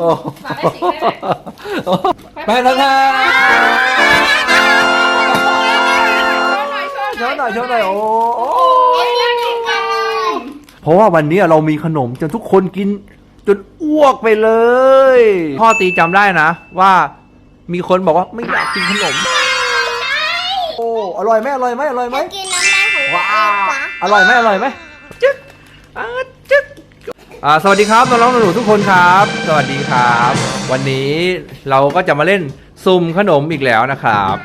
โอ้ฝากแม่จิกได้ไหม ไปแล้วครับโชว์หน่อยโชว์หน่อยโชว์หน่อยโอ้โอ้โอ้ยน่ากินจังเพราะว่าวันนี้เรามีขนมจนทุกคนกิน จนอ้วกไปเลย พ่อตีจำได้นะ ว่ามีคนบอกว่าไม่อยากกินขนม โอ้อร่อยไหมอร่อยไหมอร่อยไหมจะกินน้ำลายของตัวว้าเองปะอร่อยไหมอร่อยไหมจึ๊กอ่าจึ๊ก อ่าสวัสดีครับน้องๆหนูๆทุกคนครับ สวัสดีครับ วันนี้เราก็จะมาเล่นสุ่มขนมอีกแล้วนะครับ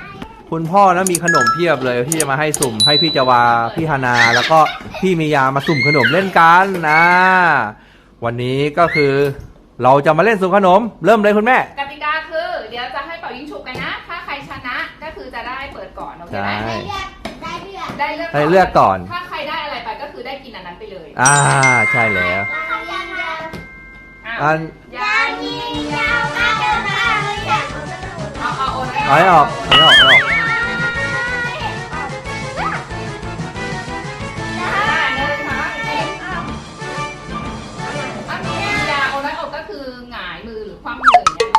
คุณพ่อนะมีขนมเพียบเลยที่จะมาให้สุ่มให้พี่จาวาพี่ฮานา แล้วก็พี่มียามาสุ่มขนมเล่นกันนะ วันนี้ก็คือเราจะมาเล่นสุ่มขนม เริ่มเลยคุณแม่ กติกาคือ เดี๋ยวจะให้เป่ายิงฉุบกันนะ ถ้าใครชนะก็คือจะได้เปิดก่อนโอเคไหมใช่ ได้เลือดได้เลือกให้เลือกก่อน ถ้าใครได้อะไรไปก็คือได้กินอันนั้นไปเลย อ่าใช่แล้ว ได้เลื อดอะอันยายิงยาวมาเดินเลยอยากเอาเอาโอนเอาให้ออกเอาให้ออกเอาให้ออกได้เลยค่ะกินอันนี้ยาโอนนั้นอกก็คือหงายมือหรือคว่ำมืออย่างเงี้ย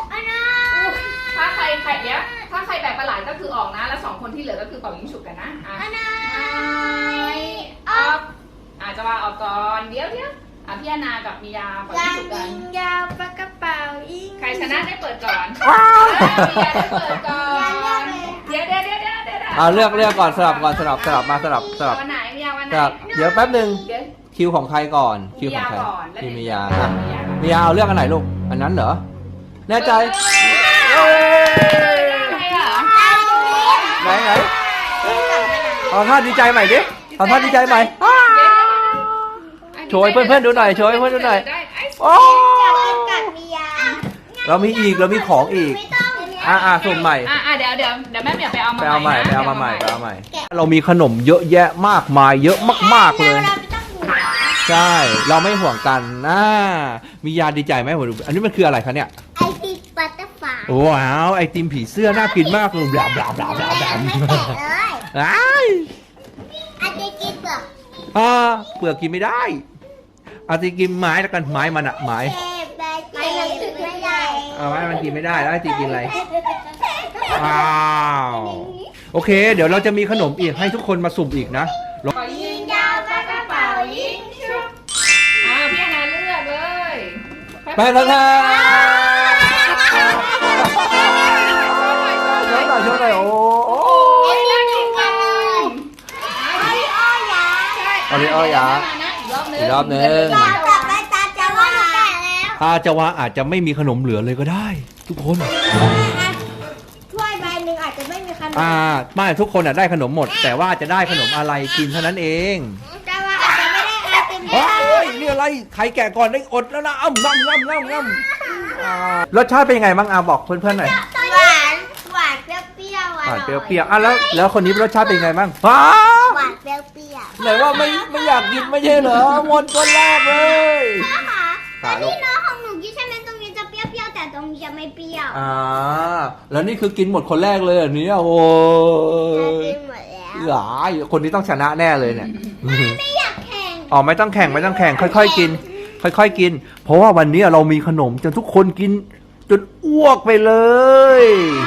ถ้าใครใครเนี้ยถ้าใครแบกประหลาดก็คือออกนะ แล้วสองคนที่เหลือก็คือเป่ายิงฉุบกันนะอะ ออกอาจจะว่าออกก่อน เดี๋ยวเดี๋ยว อะพี่อานากับมียาเป่ายิยางฉุบกัยิน งยาวปากกระเป๋ายิง ใครชนะได้เปิดก่อนว้าวมียาได้เปิดก่อนเดี๋ยวเดี๋ยวเดี๋ยวเดี๋ยวเดี๋ยวเอาเลือกเลือกก่อนสลับก่อนสลับสลับมาสลับสลับวันไหนมียาวันไหสนลับเดี๋ยวแป๊บหนึ่งเดี๋ยว คิวของใครก่อนคิวของใครมียาก่อนแล้ว พี่มีเดี๋ยายวอะมียามียาเอาเลือกอันไหนลูกอันนั้นเหรอแน่ใจเอ้ยเอ้ยได้เหรอไหนไหนเอาท่าดีใจใหม่ดิเอาท่าดีใจใหม่อ้า โชว์ให้เพื่อนๆดูหน่อยโชว์ให้เพื่อนๆดูหน่อย ได้ไอ้โอ้อยากกินกับมียาเรามีอีกเรามีของอีก ไม่ต้องอะอะสุ่มใหม่ อะอะเดี๋ยวเดี๋ยวเดี๋ยวแม่เหมียวไปเอามาไปเอาใหม่นะไปเอามาใหม่ไปดี๋ยวเอาใหม่ เรามีขนมเยอะแยะมากมาย เยอะมากๆเลยเราไม่ต้องห่วงใช่ เราไม่ห่วงกันนะมียาดีใจไหมผมดูอันนี้มันคืออะไรคะเนี่ย ไอติมบัตเตอร์ฟลายว้าวไอติมผีเสื้อน่ากินมากเลยบลาบลาบลาบลาบลาไม่แกะเลยอ้ายอันนี้กินเปลือกอ่าเปลือกกินไม่ได้ เอาติกินไม้แล้วกันไม้มันอะไม้เจ็บแบบเจ็บไม่ได้เอาไม้มันกินไม่ได้แล้วไอติกินอะไรว้าวโอเค เดี๋ยวเราจะมีขนมอีกให้ทุกคนมาสุ่มอีกนะเป่ายิงยาวปากกระเป๋ายิงชุบอ่าพี่อนาเลือกเลยไปแล้วครับโชโชว์ว์หหน่น่ออยยโชว์หน่อยโอ้โอ้โอ้ยน่ากินจังไอ้อ้อยาเอาดิเอาอย่าอีกรอ บนึงอีกรอบนึงตาต่อไปตาจะว่าหนูแกะแล้วอาจะว่าอาจจะไม่มีขนมเหลือเลยก็ได้ ทุกคน ถ้วยใบหนึ่งอาจจะไม่มีขนมอ่าไม่ทุกคนอะได้ขนมหมด แต่ว่าจะได้ขนมอะไรกินเท่านั้นเองแต่ว่าอาจจะไม่ได้ไอติมโอ้ยนี่อะไรใครแกะก่อนได้อดแล้วนะอ้ำง่ำง่ำง่ำง่ำอ่ารสชาติเป็นยังไงบ้างอาบอกเพื่อนๆหน่อยหวานหวานเปรี้ยวๆหวานเปรี้ยวๆอะแล้วแล้วคนนี้รสชาติเป็นยังไงบ้างฟ้าหวานเปรี้ยว ไหนว่าไม่ไม่อยากกินไม่ใช่เหรอหมดคนแรกเลยๆพ่อคะค่ะแต่ลูกที่น้องของหนูกินใช่ไหมตรงนี้จะเปรี้ยวๆแต่ตรงนี้จะไม่เปรี้ยวอ่าแล้วนี่คือกินหมดคนแรกเลยอันนี้โอ้จะยกินหมดแล้วหลายคนนี้ต้องชนะแน่เลยเนี่ยไม่อยากแข่งอ๋อไม่ต้องแข่งไม่ต้องแข่งค่อย ๆ กิน ค่อย ๆ กิน เพราะว่าวันนี้เรามีขนมจนทุกคนกินจนอ้วกไปเลย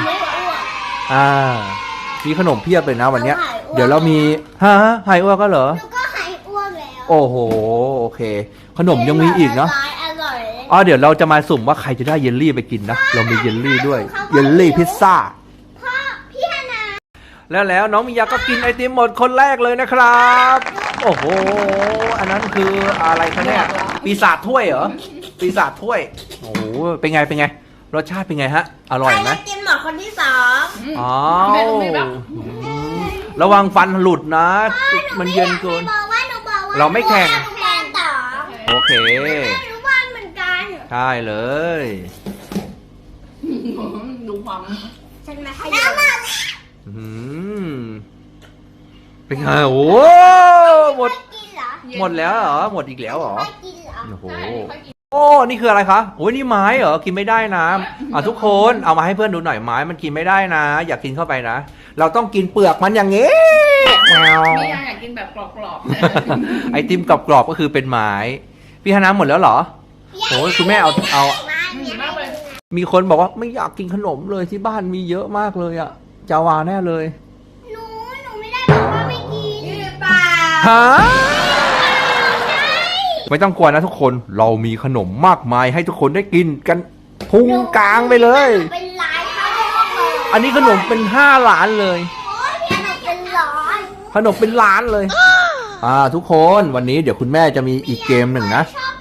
ไม่อ้วกอ่า มีขนมเพียบเลยนะวันเนี้ยเอาหายอ้วกเดี๋ยวเรามีฮะหายอ้วกก็เหรอหนูก็หายอ้วกแล้วโอ้โห โอเค ขนมยังมีอีกเนาะร้อยอร่อยเลยอ๋อเดี๋ยวเราจะมาสุ่มว่าใครจะได้เยลลี่ไปกินนะ เรามีเยลลี่ด้วย เยลลี่พิซซ่า พ่อพี่ฮานาแล้วแล้วน้องมิยาก็กินไอติมหมดคนแรกเลยนะครับ โอ้โห อันนั้นคืออะไรคะเนี่ย ปีศาจถ้วยเหรอ ปีศาจถ้วย โอ้โห เป็นไง เป็นไง รสชาติเป็นไงฮะ อร่อยไหมกินหมดคนที่สองอ๋อ ระวังฟันหลุดนะ มันเย็นเกิน บอกว่าหนูบอกว่าเราไม่แข่ง หนูแข่งต่อโอเคหนูว่าเหมือนกันใช่เลย ดูความฉันมาให้น้ำมันอืมเป็นไงโอ้โหหมด กินเหรอหมดแล้วเหรอ หมดอีกแล้วเหรอ ไม่กินเหรอ โอ้โหใช่ค่อยกินโอ้ นี่คืออะไรคะโอ้ยนี่ไม้เหรอ กินไม่ได้นะ อะทุกคน เอามาให้เพื่อนดูหน่อยไม้มันกินไม่ได้นะ อยากกินเข้าไปนะ เราต้องกินเปลือกมันอย่างงี้แมวไม่อยากกินแบบกรอบไอติมกรอบๆก็คือเป็นไม้พี่ฮานาหมดแล้วเหรอโอ้ยคุณแม่เอาเอามาๆเนี่ยมากเลยมีคนบอกว่าไม่อยากกินขนมเลยที่บ้านมีเยอะมากเลยอะจาวาแน่เลยหนูหนูไม่ได้บอกว่าไม่กินหรือเปล่าฮะไม่ต้องกลัวนะทุกคนเรามีขนมมากมายให้ทุกคนได้กินกันพุงกลางไปเลย อันนี้ขนมเป็นห้าล้านเลยโอ้ยพี่หนูเป็นร้อนขนมเป็นล้านเลย อ่าทุกคนวันนี้เดี๋ยวคุณแม่จะมีอีกเกมหนึ่งนะ ชอบ